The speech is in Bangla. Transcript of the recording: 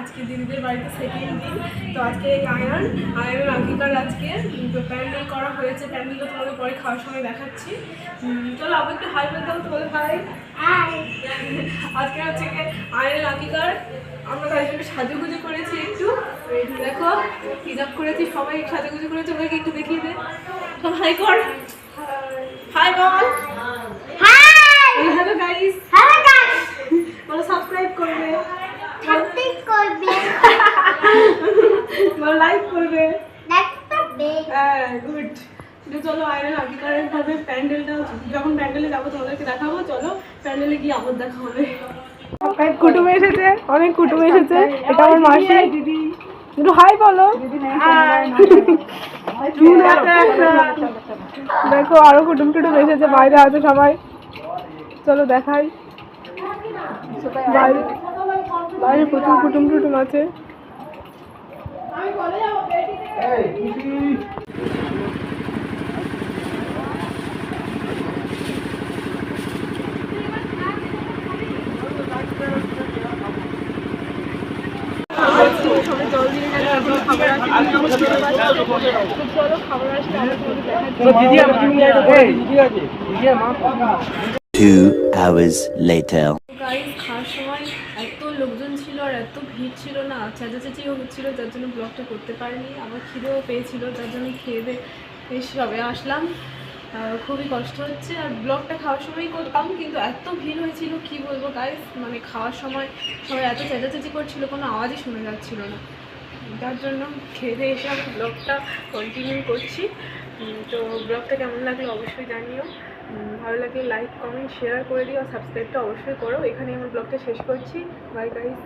আজকে দিদিদের বাড়িতে সেকেন্ড দিন। তো আজকে এই আয়ন আয়নের আঙ্কিকার আজকে প্যান্ডেল করা হয়েছে। প্যান্ডেলটা তোমাদের পরে খাওয়ার সময় দেখাচ্ছি। চলো আবার একটু হাই বলতে হবে তোমাদের ভাই আজকে হচ্ছে আয়নের আঙ্কিকার আমরা তাই জন্য সাজুগুজু করেছি একটু। দেখো হিজাব করেছি সবাই সাজুগুজু করেছে ওদেরকে একটু দেখিয়ে দে। সব হাই কর। হাই বল। হ্যালো গাইস বলো সাবস্ক্রাইব করবে। লাইক করবে হ্যাঁ গুড চলো আয়রন আগেকারের ভাবে প্যান্ডেলটা যখন প্যান্ডেলে যাব তোমাদেরকে দেখাবো চলো প্যান্ডেলে গিয়ে আবার দেখা হবে। কুটুম এসেছে অনেক কুটুম এসেছে। এটা আমার মাসি। দিদি একটু হাই বলো। দেখো আরও কুটুম টুটুম এসেছে বাইরে আছে সবাই। চলো দেখাই। বাইরে। বাইরে প্রচুর কুটুম টুটুম আছে। Two hours later. এত লোকজন ছিল আর এত ভিড় ছিল না, চেঁচাচেঁচিও হচ্ছিল, যার জন্য ব্লগটা করতে পারিনি। আমার খিদেও পেয়েছিল, যার জন্য খেয়ে দিয়ে সবে আসলাম। খুবই কষ্ট হচ্ছে। আর ব্লগটা খাওয়ার সময়ই করতাম, কিন্তু এত ভিড় হয়েছিল, কি বলব গাইস মানে খাওয়ার সময় সবাই এত চেঁচাচেঁচি করছিল, কোনো আওয়াজই শোনা যাচ্ছিল না। যার জন্য খেয়ে দিয়ে এসে আমি ব্লগটা কন্টিনিউ করছি। তো ব্লগটা কেমন লাগল অবশ্যই জানিও। ভালো লাগলে লাইক কমেন্ট শেয়ার করে দিও, আর সাবস্ক্রাইবটা অবশ্যই করো। এখানে আমার ব্লগটা শেষ করছি। Bye guys